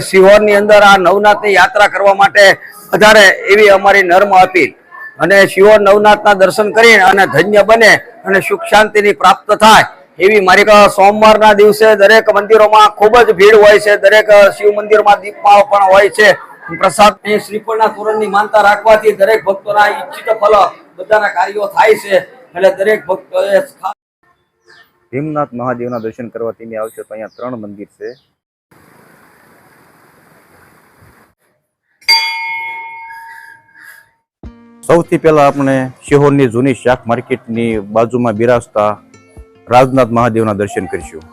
સિહોરની અંદર આ નવનાથની યાત્રા કરવા માટે વધારે એવી અમારી નર્મ અપીલ અને શિહોર નવનાથના દર્શન કરીને અને ધન્ય બને અને સુખ શાંતિની પ્રાપ્ત થાય એવી મારી સોમવારના દિવસે દરેક મંદિરોમાં ખૂબ જ ભીડ હોય છે. દરેક શિવ મંદિરમાં દીપમાળો પણ હોય છે. પ્રસાદ શ્રીફળના તોરણની માનતા રાખવાથી દરેક ભક્તોના ઈચ્છિત ફલ બધાના કાર્યો થાય છે. એટલે દરેક ભક્તોએ ભીમનાથ મહાદેવના દર્શન કરવા તમે આવશો તો અહીંયા ત્રણ મંદિર છે. સૌથી પહેલાં આપણે શિહોરની જૂની શાક માર્કેટની બાજુમાં બિરાજતા રાજનાથ મહાદેવના દર્શન કરીશું.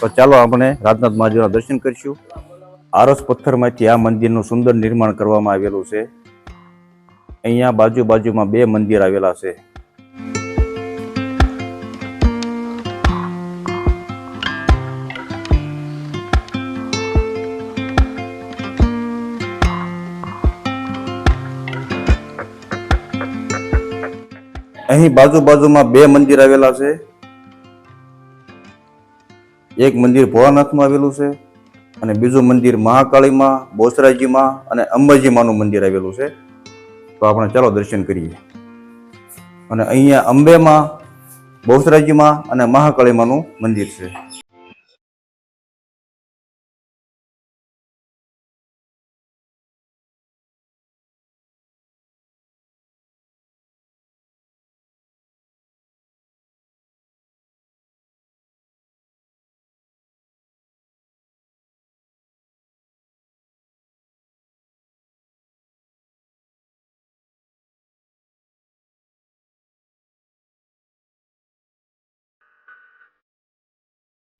તો ચાલો આપણે રાજનાથ મહાદેવના દર્શન કરીશું. આરસ પથ્થરમાંથી આ મંદિરનું સુંદર નિર્માણ કરવામાં આવેલું છે. અહીંયા બાજુ બાજુમાં બે મંદિર આવેલા છે. અહીં બાજુ બાજુમાં બે મંદિર આવેલા છે. એક મંદિર ભોળાનાથમાં આવેલું છે અને બીજું મંદિર મહાકાળીમાં બોસરાજીમાં અને અંબાજીમાંનું મંદિર આવેલું છે. તો આપણે ચાલો દર્શન કરીએ. અને અહીંયા અંબેમાં બહુસરાજીમાં અને મહાકાળીમાંનું મંદિર છે.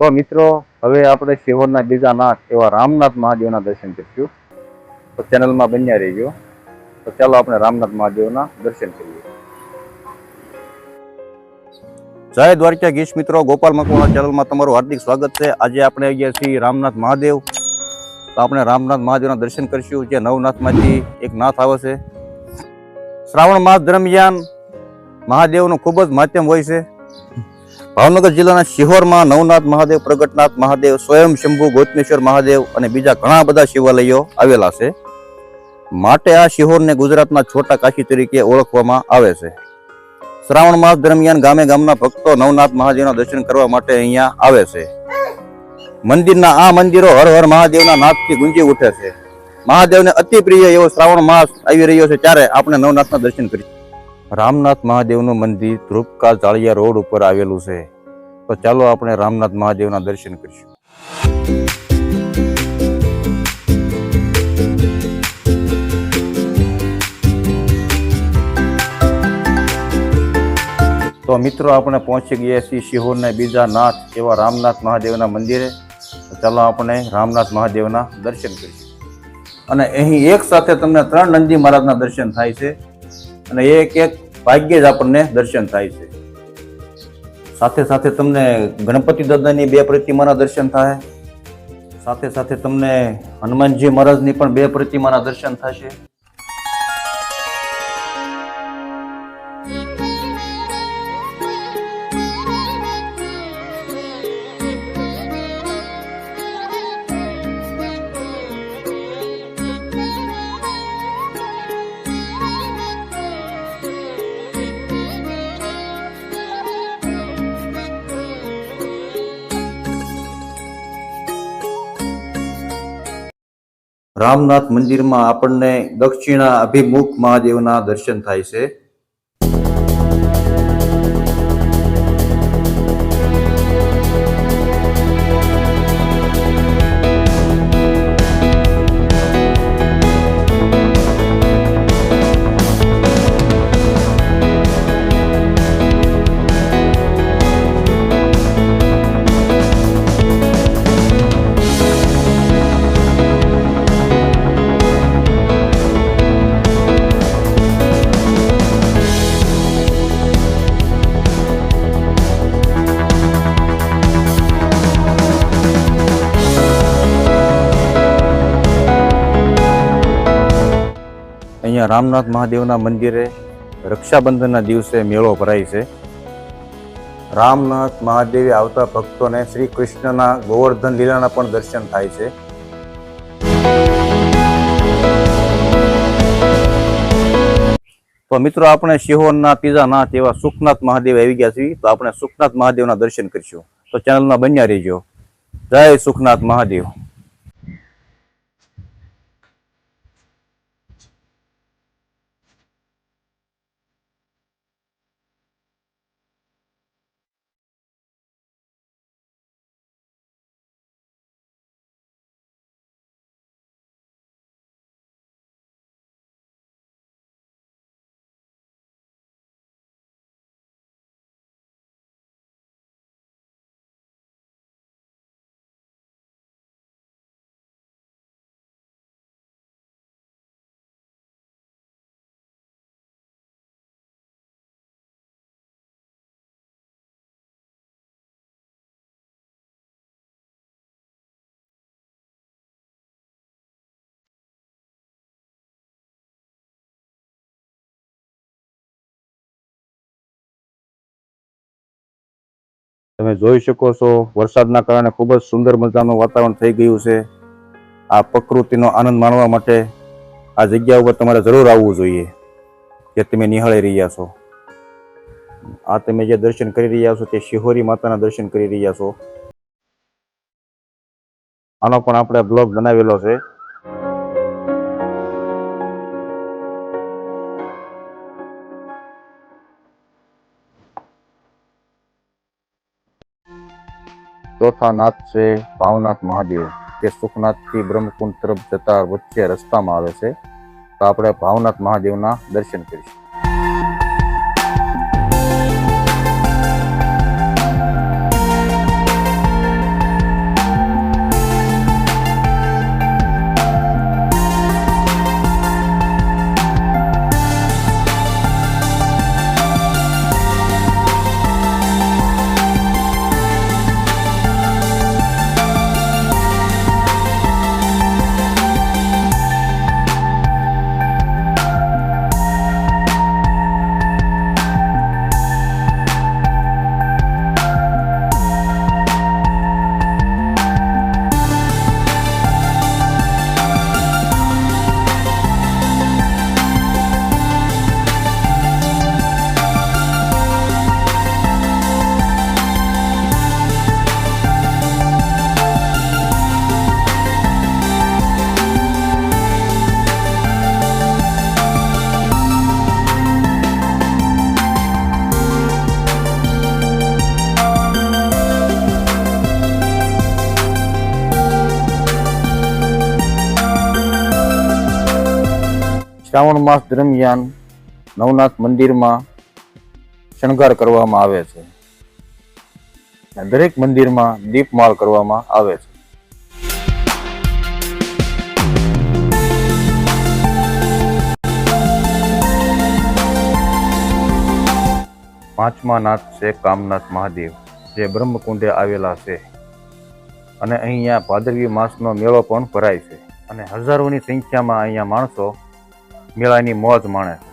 તો મિત્રો, હવે આપણે શિહોરના બીજા નાથ એવા રામનાથ મહાદેવના દર્શન કરીશું. તો ચેનલમાં બન્યા રહીજો. તો ચાલો આપણે રામનાથ મહાદેવના દર્શન કરીએ. જય દ્વારકાધીશ મિત્રો, ગોપાલ મકવાણા ચેનલમાં તમારું હાર્દિક સ્વાગત છે. આજે આપણે અહીંયા છીએ રામનાથ મહાદેવ. તો આપણે રામનાથ મહાદેવના દર્શન કરીશું. જે નવનાથમાંથી એક નાથ આવે છે. શ્રાવણ માસ દરમિયાન મહાદેવનું ખૂબ જ માધ્યમ હોય છે. ભાવનગર જિલ્લાના શિહોરમાં નવનાથ મહાદેવ, પ્રગટનાથ મહાદેવ, સ્વયં શંભુ, ગોતમેશ્વર મહાદેવ અને બીજા ઘણા બધા શિવાલયો આવેલા છે. માટે આ શિહોરને ગુજરાતના છોટા કાશી તરીકે ઓળખવામાં આવે છે. શ્રાવણ માસ દરમિયાન ગામે ગામના ભક્તો નવનાથ મહાદેવના દર્શન કરવા માટે અહીંયા આવે છે. મંદિરના આ મંદિરો હર હર મહાદેવના નાદથી ગુંજી ઉઠે છે. મહાદેવને અતિ પ્રિય એવો શ્રાવણ માસ આવી રહ્યો છે, ત્યારે આપણે નવનાથના દર્શન કરીએ રામનાથ મહાદેવનું મંદિર ધ્રુપકા જાળિયા રોડ ઉપર આવેલું છે. તો ચાલો આપણે રામનાથ મહાદેવના દર્શન કરીશું. તો મિત્રો, આપણે પહોંચી ગયા છીએ શિહોરને બીજા નાથ એવા રામનાથ મહાદેવના મંદિરે. ચાલો આપણે રામનાથ મહાદેવના દર્શન કરીશું. અને અહીં એક સાથે તમને ત્રણ નંદી મહારાજના દર્શન થાય છે. અને એક એક ભાગ્યે જ આપણને દર્શન થાય છે. સાથે સાથે તમને ગણપતિ દાદાની બે પ્રતિમાના દર્શન થાય. સાથે સાથે તમને હનુમાનજી મહારાજની પણ બે પ્રતિમાના દર્શન થશે. રામનાથ મંદિરમાં આપણને દક્ષિણા અભિમુખ મહાદેવના દર્શન થાય છે. અહીંયા રામનાથ મહાદેવના મંદિરે રક્ષાબંધનના દિવસે મેળો ભરાય છે. રામનાથ મહાદેવે આવતા ભક્તોને શ્રી કૃષ્ણના ગોવર્ધન લીલાના પણ દર્શન થાય છે. તો મિત્રો, આપણે શિહોરના સિહોરના ત્રીજાના તેવા સુખનાથ મહાદેવ આવી ગયા છીએ. તો આપણે સુખનાથ મહાદેવના દર્શન કરીશું. તો ચેનલમાં બન્યા રહેજો. જય સુખનાથ મહાદેવ. તમે જોઈ શકો છો, વરસાદના કારણે ખૂબ જ સુંદર મજાનું વાતાવરણ થઈ ગયું છે. આ પ્રકૃતિનો આનંદ માણવા માટે આ જગ્યા ઉપર તમારે જરૂર આવવું જોઈએ જે તમે નિહાળી રહ્યા છો. આ તમે જે દર્શન કરી રહ્યા છો તે શિહોરી માતાના દર્શન કરી રહ્યા છો. આનો પણ આપણે બ્લોગ બનાવેલો છે. ચોથા છે ભાવનાથ મહાદેવ તે સુખનાથથી બ્રહ્મકુંડ તરફ જતા વચ્ચે રસ્તામાં આવે છે, તો આપણે ભાવનાથ મહાદેવના દર્શન કરીશું. શ્રાવણ માસ દરમિયાન નવનાથ મંદિરમાં શણગાર કરવામાં આવે છે. દરેક મંદિરમાં દીપમાળ કરવામાં આવે છે. પાંચમા નાથ છે કામનાથ મહાદેવ, જે બ્રહ્મકુંડે આવેલા છે. અને અહીંયા ભાદરવી માસનો મેળો પણ ભરાય છે. અને હજારોની સંખ્યામાં અહીંયા માણસો મેળાની મોજ માણે છે.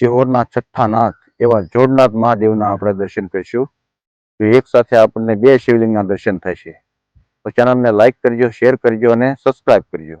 શિહોરના છઠ્ઠા નાથ એવા જોડનાથ મહાદેવના આપણે દર્શન કરીશું. તો એક સાથે આપણને બે શિવલિંગના દર્શન થશે તો ચેનલને લાઈક કરજો, શેર કરજો અને સબસ્ક્રાઇબ કરજો.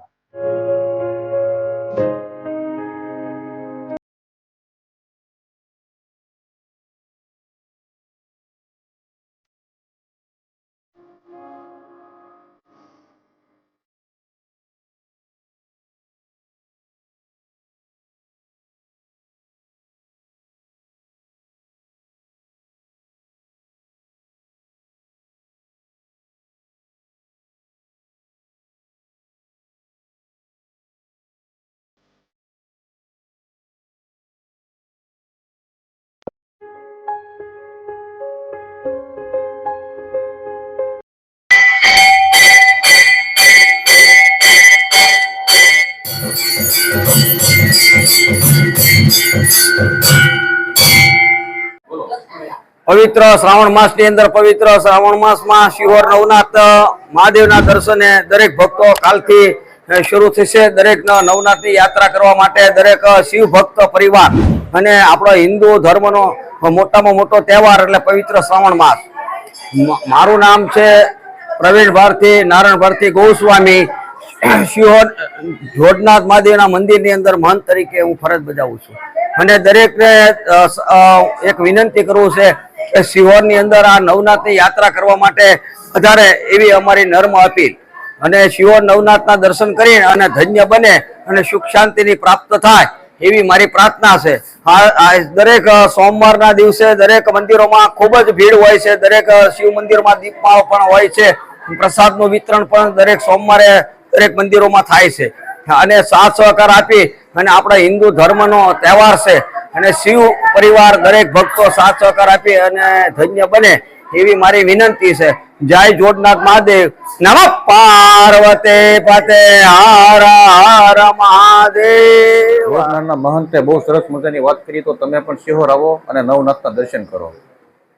પવિત્ર શ્રાવણ માસની અંદર પવિત્ર શ્રાવણ માસમાં શિહોર નવનાથ, મહાદેવના દર્શને દરેક ભક્તો કાલથી શરૂ થશે દરેક નવનાથની યાત્રા કરવા માટે દરેક શિવ ભક્ત પરિવાર અને આપણો હિન્દુ ધર્મનો મોટામાં મોટો તહેવાર એટલે પવિત્ર શ્રાવણ માસ. મારું નામ છે પ્રવીણ ભારતી, નારાયણ ભારતી ગોસ્વામી. શિહોર, જોડનાથ મહાદેવના મંદિરની અંદર મહંત તરીકે હું ફરજ બજાવું છું. અને દરેકને એક વિનંતી કરવું છે કે શિહોરની અંદર આ નવનાથની યાત્રા કરવા માટે વધારે એવી અમારી નર્મ અપીલ અને શિહોર નવનાથના દર્શન કરી અને ધન્ય બને અને સુખ શાંતિની પ્રાપ્ત થાય એવી મારી પ્રાર્થના છે. દરેક સોમવારના દિવસે દરેક મંદિરોમાં ખૂબ જ ભીડ હોય છે. દરેક શિવ મંદિરમાં દીપમાળો પણ હોય છે. પ્રસાદનું વિતરણ પણ દરેક સોમવારે દરેક મંદિરોમાં થાય છે. અને સાથ સહકાર આપી અને આપણા હિન્દુ ધર્મનો તહેવાર છે. અને શિવ પરિવાર દરેક ભક્તો સાથ સહકાર આપી અને ધન્ય બને એવી મારી વિનંતી છે. જય જોડનાથ મહાદેવ. નમ પાર્વતે પતે. હર હર મહાદેવ. જોડનાથના મહંતે બહુ સરસ મજાની વાત કરી તો તમે પણ શિહોર આવો અને નવનાથના દર્શન કરો.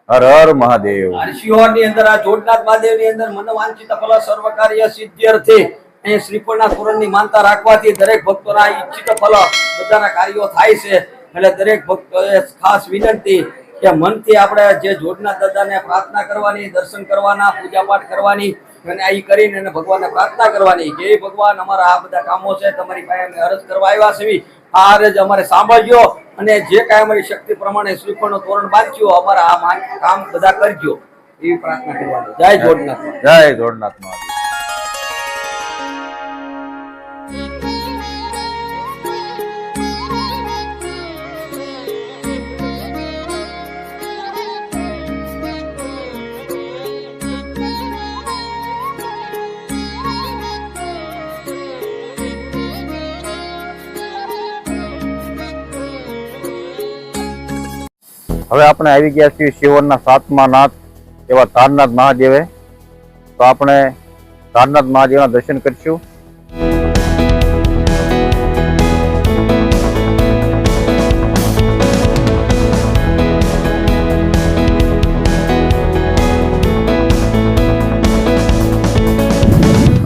હર હર મહાદેવ. અને શિહોરની અંદર આ જોડનાથ મહાદેવની અંદર મનોવાંછિત ફલ સર્વ કાર્ય સિદ્ધ્યર્થી અહીં શ્રીફળના તોરણની માનતા રાખવાથી દરેક ભક્તોના ઈચ્છિત ફલ બધાના કાર્યો થાય છે. એટલે દરેક ભક્તોએ ખાસ વિનંતી કે મનથી આપણે જે જોડના દાદાને પ્રાર્થના કરવાની, દર્શન કરવાના પૂજા પાઠ કરવાની અને આ કરીને એને ભગવાનને પ્રાર્થના કરવાની, કે ભગવાન, અમારા આ બધા કામો છે, તમારી પાસે અમે અરજ કરવા આવ્યા છે આ અરજ અમારે સાંભળજો અને જે કાંઈ અમારી શક્તિ પ્રમાણે શ્રીફળનો તોરણ બાંધ્યો અમારા આ કામ બધા કરજો. એવી પ્રાર્થના કરવાની. જય જોડનાથ જય જોડનાથ મહાદેવ હવે આપણે આવી ગયા છીએ શિવરના સાતમા નાથ એવા તારનાથ મહાદેવે. તો આપણે તારનાથ મહાદેવના દર્શન કરીશું.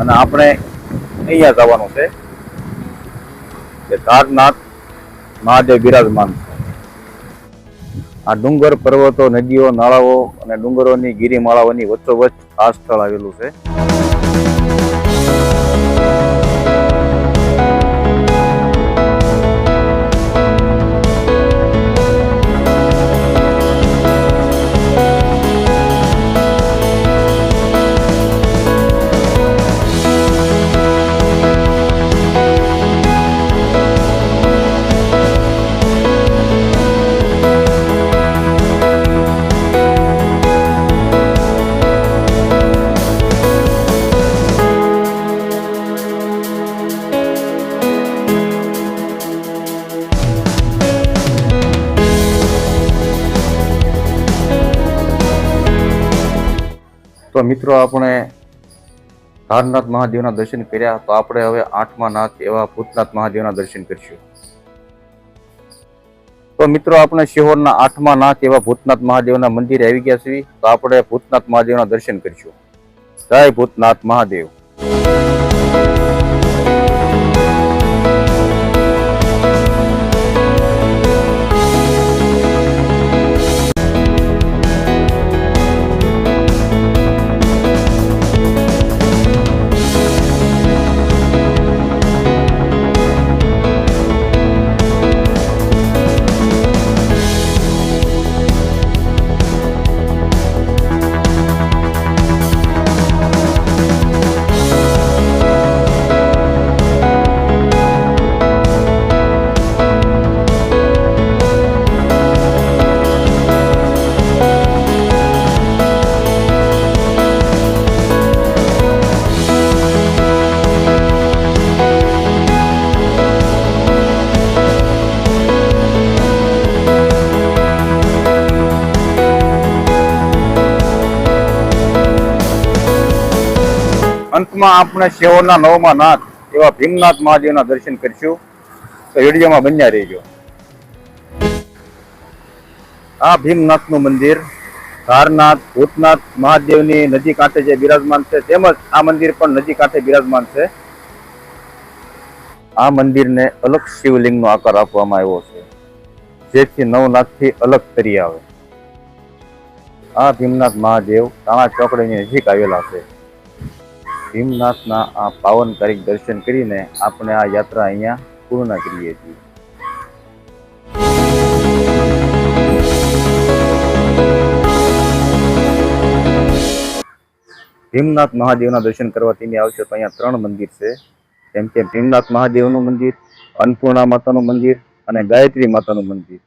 અને આપણે અહીંયા જવાનું છે. કે તારનાથ મહાદેવ બિરાજમાન છે. આ ડુંગર પર્વતો નદીઓ નાળાઓ અને ડુંગરોની ગીરીમાળાઓની વચ્ચોવચ્ચ આ સ્થળ આવેલું છે. તો મિત્રો આપણે તારનાથ મહાદેવના દર્શન કર્યા, તો આપણે હવે આઠમા નાથ એવા ભૂતનાથ મહાદેવના દર્શન કરીશું. તો મિત્રો આપણે શિહોરના આઠમા નાથ એવા ભૂતનાથ મહાદેવના મંદિરે આવી ગયા છીએ, તો આપણે ભૂતનાથ મહાદેવના દર્શન કરીશું. જય ભૂતનાથ મહાદેવ. અંતમાં આપણે શિહોરના નવમાં નાથ એવા ભીમનાથ મહાદેવના દર્શન કરીશું. તો વિડીયોમાં બન્યા રહેજો. આ ભીમનાથનું મંદિર, ધારનાથ, ભૂતનાથ મહાદેવની નદી કાંઠે જે બિરાજમાન છે, તેમજ આ મંદિર પણ નદી કાંઠે બિરાજમાન છે. આ મંદિરને અલગ શિવલિંગનો આકાર આપવામાં આવ્યો છે. જેથી નવનાથથી અલગ તરી આવે. આ ભીમનાથ મહાદેવ તાણા ચોકડીની નજીક આવેલા છે. ભીમનાથના આ પાવનકારિક દર્શન કરીને આપણે આ યાત્રા અહીંયા પૂર્ણ કરીએ છીએ. ભીમનાથ મહાદેવના દર્શન કરવા તમે આવશો તો અહીંયા ત્રણ મંદિર છે. જેમ કે ભીમનાથ મહાદેવનું મંદિર, અન્નપૂર્ણા માતાનું મંદિર અને ગાયત્રી માતાનું મંદિર.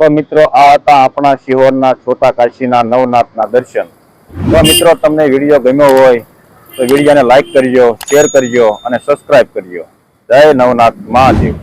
તો મિત્રો, આ હતા આપણા શિહોરના છોટા કાશીના નવનાથના દર્શન. તો મિત્રો, તમને વીડિયો ગમ્યો હોય, તો વિડીયોને લાઈક કરજો શેર કરજો અને સબસ્ક્રાઇબ કરજો. જય નવનાથ મહાદેવ.